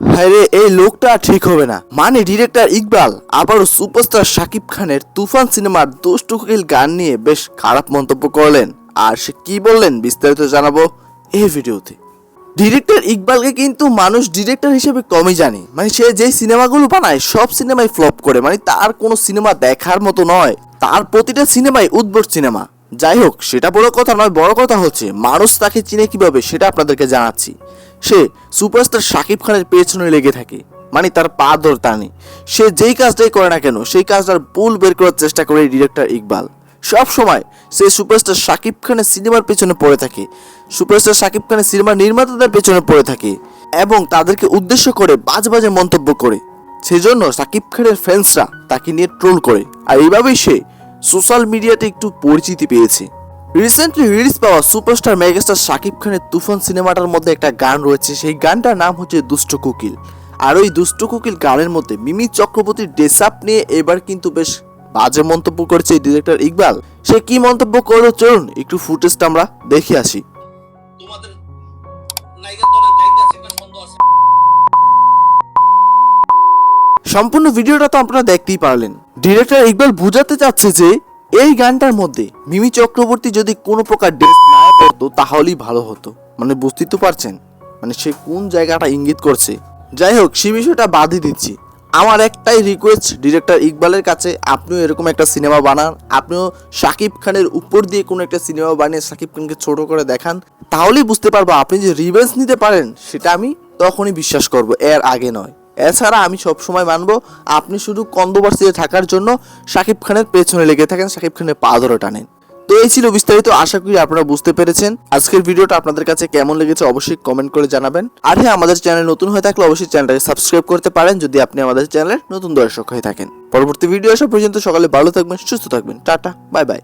আরে এই লোকটা ঠিক হবে না। মানে ডিরেক্টর ইকবাল, আবারও সুপারস্টার শাকিব খানের তুফান সিনেমার দুষ্টু কোকিল গান নিয়ে বেশ খারাপ মন্তব্য করলেন। আর সে কি বললেন বিস্তারিত জানাব এই ভিডিওতে। ডিরেক্টর ইকবালকে কিন্তু মানুষ ডিরেক্টর হিসেবে কমই জানে। মানে সে যেই সিনেমাগুলো বানায়, সব সিনেমাই ফ্লপ করে। মানে তার কোনো সিনেমা দেখার মতো নয়। তার প্রতিটা সিনেমাই উদ্ভট সিনেমা। যাই হোক, সেটা বড় কথা নয়, বড় কথা হচ্ছে, মানুষ তাকে চিনে কীভাবে সেটা আপনাদেরকে জানাচ্ছি। সে সুপারস্টার শাকিব খানের পেছনে লেগে থাকে মানে তার পা ধর টানে। সে যেই কাজটাই করে না কেন, সেই কাজটার ভুল বের করার চেষ্টা করে ডিরেক্টর ইকবাল। সব সময় সে সুপারস্টার শাকিব খানের সিনেমার পেছনে পড়ে থাকে, সুপারস্টার শাকিব খানের সিনেমার নির্মাতাদের পেছনে পড়ে থাকে, এবং তাদেরকে উদ্দেশ্য করে বাজে বাজে মন্তব্য করে। সেজন্য শাকিব খানের ফ্যান্সরা তাকে নিয়ে ট্রোল করে, আর এইভাবেই সে সোশ্যাল মিডিয়াতে একটু পরিচিতি পেয়েছে। রিসেন্টলি রিলিজ পাওয়া সুপারস্টার মেগাস্টার শাকিব খানের তুফান সিনেমাটার মধ্যে একটা গান রয়েছে সেই গানটার নাম হচ্ছে দুষ্ট কোকিল। আর ওই দুষ্ট কোকিল গানের মধ্যে মিমি চক্রবর্তীর ডেসাপ নিয়ে এবার কিন্তু বেশ বাজে মন্তব্য করেছে ডিরেক্টর ইকবাল। সে কি মন্তব্য করল চলুন একটু ফুটেজটা আমরা দেখে আসি। তোমাদের সম্পূর্ণ ভিডিওটা তো আপনারা দেখতেই পারলেন। ডিরেক্টর ইকবাল বুঝাতে চাচ্ছে যে এই গানটার মধ্যে মিমি চক্রবর্তী যদি কোনো প্রকার ড্রেস না পরতো, তাহলেই ভালো হতো। মানে বুঝতেই তো পারছেন? মানে সে কোন জায়গাটা ইঙ্গিত করছে? যাই হোক সে বিষয়টা বাদই দিচ্ছি। আমার একটাই রিকোয়েস্ট ডিরেক্টর ইকবালের কাছে, আপনিও এরকম একটা সিনেমা বানান, আপনিও শাকিব খানের উপর দিয়ে কোনো একটা সিনেমা বানিয়ে শাকিব খানকে ছোট করে দেখান, তাহলেই বুঝতে পারব আপনি যে রিভেন্স নিতে পারেন, সেটা আমি তখনই বিশ্বাস করব, এর আগে নয়। এছাড়া আমি সব সময় মানবো, আপনি শুধু কন্দোবার্সিতে থাকার জন্য শাকিব খানের পেছনে লেগে থাকেন শাকিব খানের পা ধরে টানেন। তো এই ছিল বিস্তারিত, আশা করি আপনারা বুঝতে পেরেছেন। আজকের ভিডিওটা আপনাদের কাছে কেমন লেগেছে অবশ্যই কমেন্ট করে জানাবেন। আর হ্যাঁ আমাদের চ্যানেল নতুন হয়ে থাকলে অবশ্যই চ্যানেলটাকে সাবস্ক্রাইব করতে পারেন, যদি আপনি আমাদের চ্যানেলের নতুন দর্শক হয়ে থাকেন। পরবর্তী ভিডিও আসা পর্যন্ত সকালে ভালো থাকবেন, সুস্থ থাকবেন। Tata bye bye